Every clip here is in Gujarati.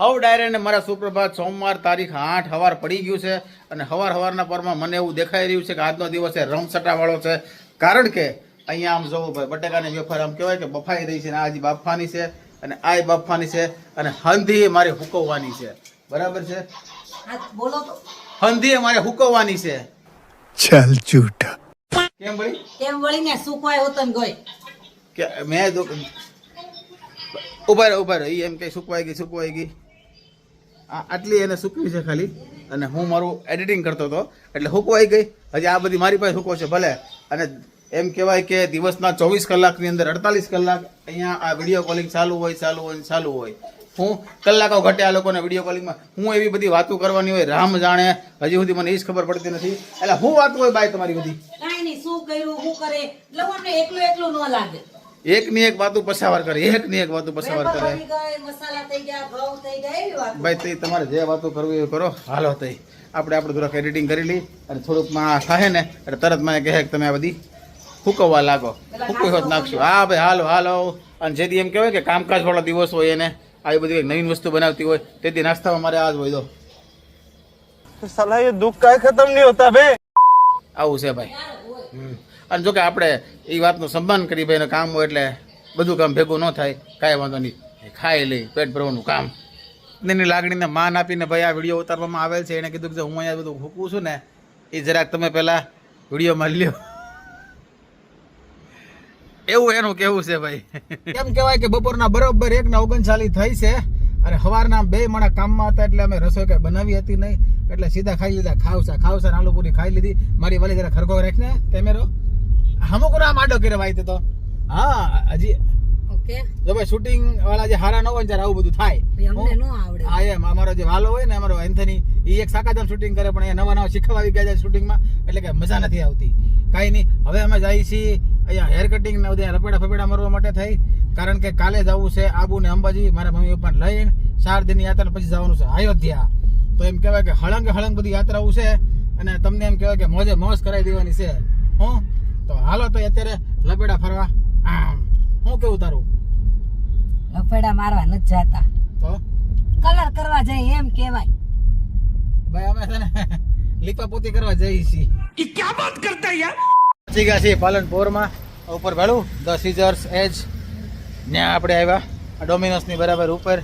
હવ ડાયરેને મારા સુપ્રભાત સોમવાર તારીખ આઠ હવાર પડી ગયું છે અને હવાર હવારના પરમાં મને એવું દેખાઈ રહ્યું છે કે આજનો દિવસ એ રમસટાવાળો છે. કારણ કે અહીંયા આમ જવું ભાઈ બટેકાની વેફર આમ કહેવાય કે બફાઈ રહી છે આજે બાફવાની છે અને આય બાફવાની છે અને હંધી મારે હુકવવાની છે. બરાબર છે? હંધી મારે હુકવવાની છે. ચાલ જૂઠા. કેમ વળી કેમ વળી ને સુકવાય હોતન ગોય. કે મેં ઊભા ઊભા રહી. એમ કે સુકવાઈ ગઈ સુકવાઈ ગઈ. આટલી એને સૂકવી છે ખાલી. અને હું મારું એડિટિંગ કરતો હતો. એટલે હુકવાઈ ગઈ. હજી આ બધી મારી પાસે હુકો છે, ભલે. અને એમ કહેવાય કે દિવસના ચોવીસ કલાકની અંદર અડતાલીસ કલાક અહીંયા આ વીડિયો કોલિંગ ચાલુ હોય ચાલુ હોય ચાલુ હોય. હું કલાકો ઘટે આ લોકોને વીડિયો કોલિંગમાં હું એવી બધી વાતો કરવાની હોય, રામ જાણે. હજી સુધી મને એ જ ખબર પડતી નથી. એટલે હું વાતો હોય બાય તમારી બધી. કાંઈ નહીં, શું કર્યું, શું કરે? એટલે એકલું એકલું ન લાગે. એકની એક વાતો પસાવાર કરે એકની એક વાતું પસાવાર કરે. ભાઈ તે તમારે જે વાતો કરવી એ કરો. હાલો તઈ આપણે આપણે થોડાક એડિટિંગ કરી લઈ અને થોડુંકમાં થાય ને એટલે તરત મને કહે કે તમે આ બધી ફૂકવવા લાગો. ફૂકવી હોત નાખશું. હા ભાઈ હાલો હાલો. અને જેથી એમ કહેવાય કે કામકાજવાળો દિવસ હોય એને આવી બધી નવીન વસ્તુ બનાવતી હોય તેથી નાસ્તામાં મારે આ જ હોય દો સલાહ દુઃખ કાંઈ ખતમ નહીં હોતા ભાઈ. આવું છે ભાઈ. હમ. અને જોકે આપણે એ વાતનું સન્માન કરી ભાઈ કામ હોય એટલે બધું કામ ભેગું ન થાય, કાંઈ વાંધો નહીં. ખાઈ લઈ પેટ ભરવાનું કામ. એની લાગણીને માન આપીને ભાઈ આ વીડિયો ઉતારવામાં આવેલ છે. એણે કીધું કે હું અહીંયા બધું ફૂકું છું ને, એ જરાક તમે પહેલાં વિડીયોમાં લ્યો. એવું એનું કેવું છે ભાઈ. એમ કહેવાય કે બપોરના બરોબર એક ના થઈ છે અને સવારના બે માણા કામમાં હતા એટલે અમે રસોઈ કઈ બનાવી હતી નહીં. એટલે સીધા ખાઈ લીધા ખાવસા ખાવસા આલુ ખાઈ લીધી. મારી વાલી જરા ખરખો રાખને, કેમેરો. હમુક આમ આડો કરે ભાઈ તે તો. હા હજી ઓકે. જો ભાઈ શૂટિંગ વાળા જે હારા ન હોય ત્યારે આવું બધું થાય. અમને ન આવડે. હા એમ અમારો જે વાલો હોય ને અમારો એન્થની એ એક સાકાજામ શૂટિંગ કરે પણ અહીંયા નવા નવા શીખવા આવી ગયા છે શૂટિંગમાં એટલે કે મજા નથી આવતી. કાંઈ નહીં હવે અમે જઈએ છીએ અહીંયા હેર કટિંગ ને બધા રપેડા ફપેડા મારવા માટે થઈ કારણ કે કાલે જવું છે આબુ ને અંબાજી મારા મમ્મી પપ્પાને લઈને ચાર દિનની યાત્રા પછી જવાનું છે અયોધ્યા. તો એમ કહેવાય કે હળંગ હળંગ બધી યાત્રાઓ છે અને તમને એમ કહેવાય કે મોજે મોજ કરાવી દેવાની છે. હું? તો હાલો તો અત્યારે લપેડા ફરવા. આમ હું કેવું તારું? લપેડા મારવા નથી જાતા. તો? કલર કરવા જાય એમ કહેવાય. ભાઈ અમે છે ને લીપા પોતી કરવા જઈએ છીએ. એ ક્યાં વાત કરતા યાર? પહોંચી ગયા છીએ પાલનપુરમાં. ઉપર ભાડું ધ સીઝર્સ એજ. ત્યાં આપણે આવ્યા આ ડોમિનોસની બરાબર ઉપર.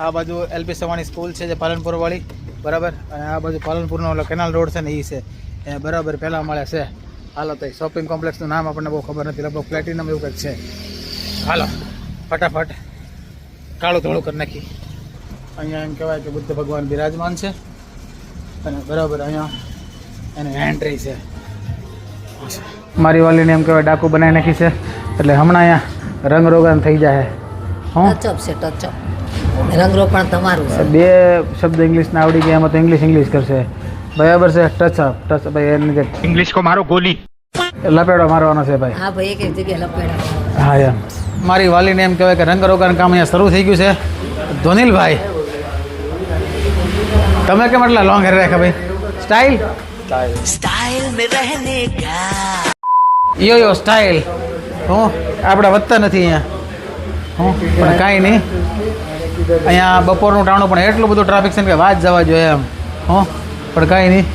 આ બાજુ એલપી સવાણી સ્કૂલ છે જે પાલનપુર વાળી બરાબર? અને આ બાજુ પાલનપુરનો ઓલો કેનાલ રોડ છે ને એ છે. એ બરાબર પહેલાં મળે છે. હાલો તો શોપિંગ કોમ્પ્લેક્સનું નામ આપણને બહુ ખબર નથી લગભગ પ્લેટિનમ એવું કંઈક છે. હાલો ફટાફટ કાળું ધોળું કરી નાખી અહીંયા એમ કહેવાય કે બુદ્ધ ભગવાન બિરાજમાન છે અને બરાબર અહીંયા એની એન્ટ્રી છે. મારી વાલીને એમ કહેવાય ડાકુ બનાવી નાખી છે એટલે હમણાં અહીંયા રંગ રોગન થઈ જાય હું? ટચઅપ છે ટચઅપ રંગરો પણ તમારું બે શબ્દ ઇંગ્લિશના આવડી ગયા એમાં તો ઇંગ્લિશ ઇંગ્લિશ કરશે. બરાબર છે ટચ અપ ટચ ભાઈ એની ઇંગ્લિશ કો મારો ગોલી. લપેડો મારવાનો છે ભાઈ. હા ભાઈ એક એક જગ્યાએ લપેડો. હા એમ. મારી વાલીને એમ કહેવાય કે રંગરોગાન કામ અહીંયા શરૂ થઈ ગયું છે. ધોનીલભાઈ તમે કેમ એટલા લોંગ હેર રાખ્યા ભાઈ? સ્ટાઇલ સ્ટાઇલ મે રહેને કા યો યો સ્ટાઇલ હું? આપણે વધતા નથી અહીંયા. હું? પણ કાંઈ નહીં. અહીંયા બપોરનું ટાણું પણ એટલું બધું ટ્રાફિક છે કે વાત જવા જોઈએ એમ. હું? પણ કાંઈ નહીં.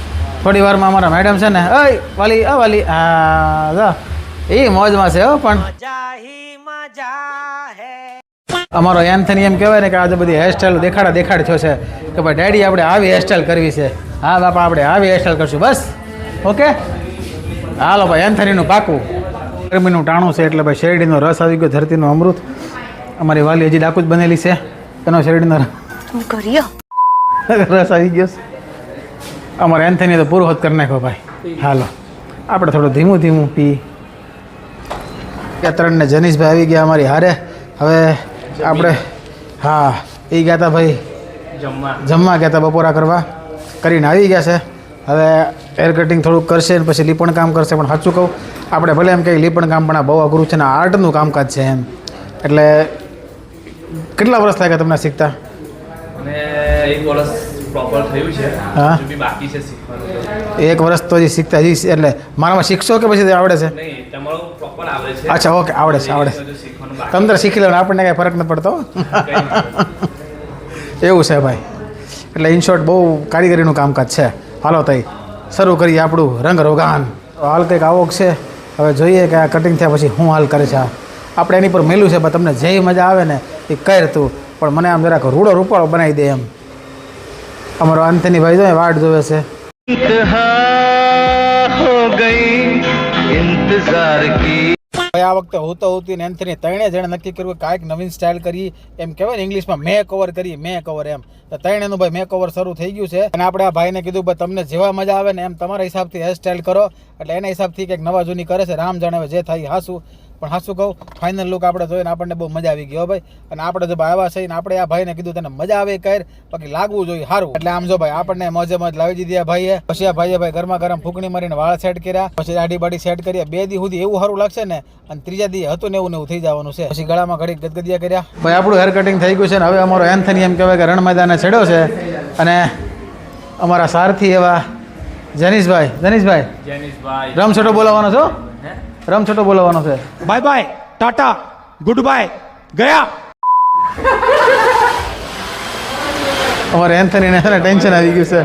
થોડી વારમાં અમારા મેડમ છે ને અય વાલી અ વાલી. હા એ મોજમાં છે હો પણ. અમારો એન્થની એમ કહેવાય ને કે આજે બધી હેરસ્ટાઈલ દેખાડા દેખાડ થયો છે કે ભાઈ ડેડી આપણે આવી હેરસ્ટાઈલ કરવી છે. હા બાપા આપણે આવી હેરસ્ટાઈલ કરશું. બસ. ઓકે? હાલો ભાઈ એન્થનીનું પાકું. ગરમીનું ટાણું છે એટલે ભાઈ શેરડીનો રસ આવી ગયો ધરતીનું અમૃત. અમારી વાલી હજી ડાકુ જ બનેલી છે. એનો શેરડીનો રસ. રસ આવી ગયો છે. અમારે એન્થની તો પૂરો હોત કરી નાખ્યો ભાઈ. હાલો. આપણે થોડું ધીમું ધીમું પી. ત્રણ ને જનીશભાઈ આવી ગયા અમારી હારે. હવે આપણે હા એ ગયા હતા ભાઈ. જમવા. ગયા હતા બપોરા કરવા. કરીને આવી ગયા છે. હવે હેર કટિંગ થોડુંક કરશે ને પછી લીપણ કામ કરશે પણ સાચું કહું આપણે ભલે એમ કહીએ લીપણ કામ પણ આ બહુ અઘરું છે ને આર્ટનું કામકાજ છે એમ. એટલે કેટલા વર્ષ લાગ્યા તમને શીખતા? અને એક વર્ષ પ્રોપર થયું છે હા. હજુ બી બાકી છે શીખવાનું એક વર્ષ તો હજી શીખતા હજી એટલે મારામાં શીખશો કે પછી આવડે છે? નહીં તમારું પ્રોપર આવડે છે. અચ્છા ઓકે આવડે છે આવડે છે. તંત્ર શીખી લેવાનું આપણને કાંઈ ફરક ન પડતો એવું છે ભાઈ. એટલે ઇન શોર્ટ બહુ કારીગરીનું કામકાજ છે. હાલો તઈ શરૂ કરીએ આપણું રંગ રોગાન. હાલ કંઈક આવો છે. હવે જોઈએ કે આ કટિંગ થયા પછી શું હાલ કરે છે આ. આપણે એની પર મેલું છે પણ તમને જે મજા આવે ને એ કરતું પણ મને આમ જરાક રૂડો રૂપાળો બનાવી દે એમ. અમારો અંતની ભાઈ જોઈએ વાટ જોવે છે. આ વખતે હું તો હોતી ને એન્થની ત્રણે જણે નક્કી કર્યું કાંઈક નવીન સ્ટાઇલ કરી એમ કહેવાય ને ઇંગ્લિશમાં મેં કવર કરી મેં કવર એમ. તો ત્રણેનું ભાઈ મેં કવર શરૂ થઈ ગયું છે. અને આપણે આ ભાઈને કીધું, ભાઈ, તમને જેવા મજા આવે ને એમ તમારા હિસાબથી હેર સ્ટાઇલ કરો. એટલે એના હિસાબથી કંઈક નવા જૂની કરે છે. રામ જાણે જે થાય હાસું. પણ હાસું કહું ફાઇનલ લુક આપણે જોઈને આપણને બહુ મજા આવી ગયો ભાઈ. અને આપણે જો ભાઈ આવ્યા છે ને આપણે આ ભાઈને કીધું તને મજા આવે કર બાકી લાગવું જોઈએ સારું. એટલે આમ જો ભાઈ આપણને મોજે મોજ લાવી દીધી આ ભાઈએ. પછી આ ભાઈએ ભાઈ ગરમા ગરમ ફૂકણી મારીને વાળ સેટ કર્યા. પછી દાઢી બાડી સેટ કર્યા બે દી સુધી એવું સારું લાગશે ને અને ત્રીજા દી હતું ને એવું ને એવું થઈ જવાનું છે. પછી ગળામાં ઘડી ગદગદિયા કર્યા. ભાઈ આપણું હેર કટિંગ થઈ ગયું છે ને હવે અમારો એન્થની એમ કહેવાય કે રણ મેદાને છેડ્યો છે. અને અમારા સારથી એવા જનીશભાઈ. જનીશભાઈ. જનીશભાઈ. રમસટો બોલાવવાનો છો? રમછટો બોલાવવાનો છે. Bye bye Tata goodbye ગયા. અમારે એન્થનીને છે ને ટેન્શન આવી ગયું છે.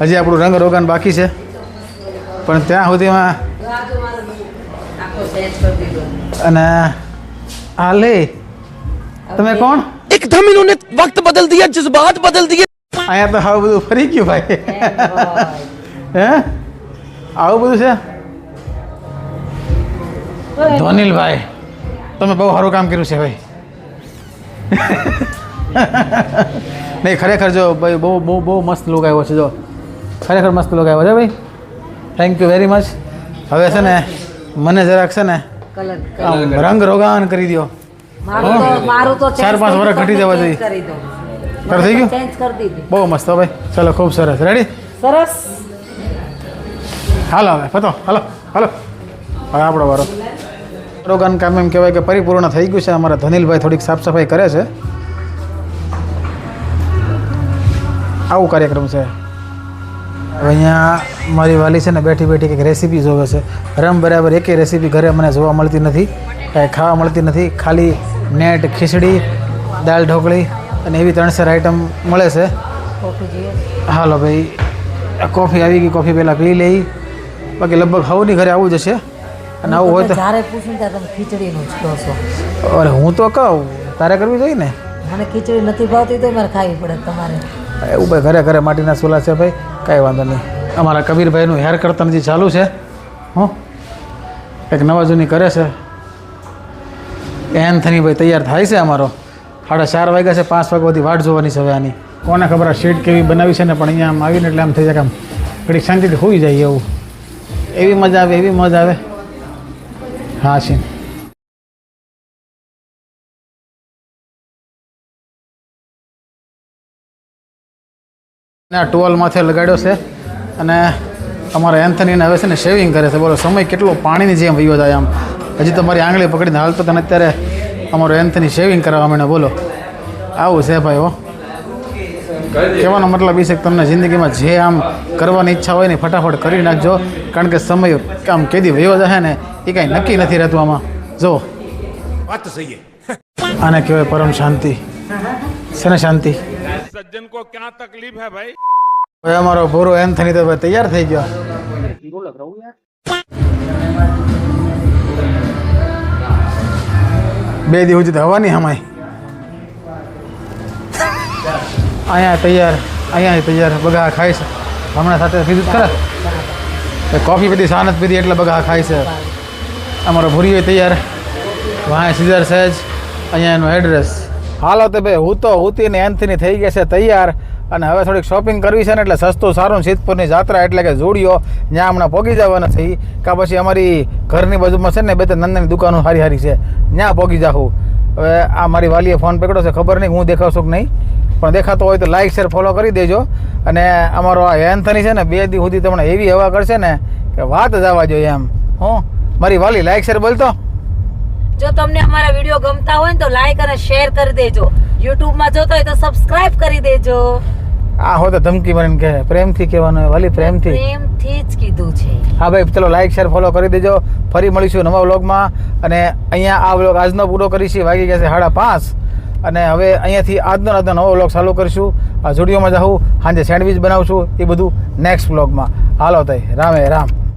હજી આપણું રંગ રોગાન બાકી છે. પણ ત્યાં સુધીમાં અને આ લે. તમે કોણ? એક એકદમ ને વક્ત બદલ દિયા જજ્બાત બદલ દિયા અહીંયા તો આવું બધું ફરી ગયું ભાઈ. હે? આવું બધું છે? ધોનીલભાઈ તમે બહુ સારું કામ કર્યું છે ભાઈ. નહીં ખરેખર જો ભાઈ બહુ બહુ બહુ મસ્ત લુક આવ્યો છે જો. ખરેખર મસ્ત લુક આવ્યો છે ભાઈ. થેન્ક યુ વેરી મચ હવે છે ને મને જરાક છે ને રંગ રોગાન કરી દો મારું તો મારું તો ચાર પાંચ વર્ષ ઘટી જવા જોઈએ. કરી થઈ ગયું? ચેન્જ કરી દીધી. બહુ મસ્ત ભાઈ. ચલો ખૂબ સરસ. રેડી સરસ. હાલો હવે પતો. હાલો હાલો. હવે આપણો વારો. રોગાન કામ એમ કહેવાય કે પરિપૂર્ણ થઈ ગયું છે. અમારા ધનિલભાઈ થોડીક સાફ સફાઈ કરે છે. આવું કાર્યક્રમ છે. હવે અહીંયા મારી વાલી છે ને બેઠી બેઠી કંઈક રેસીપી જોવે છે. રમ બરાબર એકેય રેસીપી ઘરે મને જોવા મળતી નથી. કાંઈ ખાવા મળતી નથી. ખાલી નેટ, ખીચડી, દાળ ઢોકળી અને એવી ત્રણ ચાર આઈટમ મળે છે. હાલો ભાઈ કોફી આવી ગઈ. કોફી પહેલાં પી લઈ. બાકી લગભગ હવની ઘરે આવું જ હશે. અને આવું હોય તો જ્યારે પૂછું ત્યારે તમે ખીચડીનું જ કહો છો. અરે હું તો કહું તારે કરવી જોઈએ ને? મને ખીચડી નથી ભાવતી તો મારે ખાવી પડે તમારે. એવું ભાઈ ઘરે ઘરે માટીના સોલા છે ભાઈ કાંઈ વાંધો નહીં. અમારા કબીરભાઈનું હેર કરતન જે ચાલુ છે હું કંઈક નવા જૂની કરે છે. એન્થની ભાઈ તૈયાર થાય છે અમારો. સાડા ચાર વાગ્યા છે પાંચ વાગ્યા બધી વાટ જોવાની છે હવે આની. કોને ખબર આ શીટ કેવી બનાવી છે ને પણ અહીંયા આમ આવીને એટલે આમ થઈ જાય કે આમ ઘડી શાંતિથી હોઈ જાય એવું. એવી મજા આવે એવી મજા આવે. હા, છે. ના ટુવાલ માથે લગાડ્યો છે અને અમારા એન્થનીને હવે છે ને શેવિંગ કરે છે. બોલો, સમય કેટલો પાણીની જેમ વયો જાય આમ. હજી તમારી આંગળી પકડીને હાલતો તને અત્યારે અમારો એન્થની શેવિંગ કરાવવા માંડે બોલો, આવું છે ભાઈ હો. કહેવાનો મતલબ એ છે કે તમને જિંદગીમાં જે આમ કરવાની ઈચ્છા હોય ને ફટાફટ કરી નાખજો. કારણ કે સમય આમ કેદી વયો જાય ને એ કાંઈ નક્કી નથી રહેતું આમાં જો વાત તો સહી આને કહેવાય પરમ શાંતિ શેને શાંતિ સજ્જન કો ક્યાં તકલીફ હે ભાઈ ભાઈ અમારો ભોરો એન્થની તો ભાઈ તૈયાર થઈ ગયો હીરો લગ રહા હું યાર બે દી હુજી હવાની હમાય અહીંયા તૈયાર અહીંયા તૈયાર બગા ખાઈશ હમણાં સાથે વિઝિટ કરે કોફી પીધી સાનત પીધી એટલે બગા ખાઈશ અમારો ભૂરીઓ તૈયાર. વાંય સીધર સહેજ અહીંયા એનું એડ્રેસ હાલો તો ભાઈ, હું તો હુતી ને એન્થની થઈ ગયા છે તૈયાર. અને હવે થોડીક શોપિંગ કરવી છે ને એટલે સસ્તું સારું સિદ્ધપુરની જાત્રા એટલે કે જોડીઓ ત્યાં હમણાં પહોંચી જવાના છે કા પછી અમારી ઘરની બાજુમાં છે ને બે ત્રણ નાની દુકાનો સારી સારી છે. ત્યાં પહોંચી જાઉં હવે આ મારી વાલીએ ફોન પકડ્યો છે, ખબર નહીં, હું દેખાવશું કે નહીં. પણ દેખાતો હોય તો લાઇક શેર ફોલો કરી દેજો. અને અમારો આ એન્થની છે ને બે દી સુધી તમને એવી હવા કરશે ને કે વાત જ આવવા જોઈએ એમ. હું? મારી વાલી લાઈક શેર બોલતો? જો તમને અમારા વીડિયો ગમતા હોય ને તો લાઈક અને શેર કરી દેજો. YouTube માં જોતો હોય તો સબસ્ક્રાઇબ કરી દેજો. આ હો તો ધમકી મને કે પ્રેમથી કહેવાનું વાલી પ્રેમથી. પ્રેમથી જ કીધું છે. હા ભાઈ ચલો લાઈક શેર ફોલો કરી દેજો. ફરી મળીશું નવા વ્લોગમાં અને અહીંયા આ વ્લોગ આજનો પૂરો કરીશું વાગી ગયા છે સાડા પાંચ. અને હવે અહીંયાથી આજનો આજનો નવો વ્લોગ ચાલુ કરીશું. આ સ્ટુડિયોમાં જાઉં સાંજે સેન્ડવિચ બનાવશું એ બધું નેક્સ્ટ વ્લોગમાં હાલો તય રામે રામ.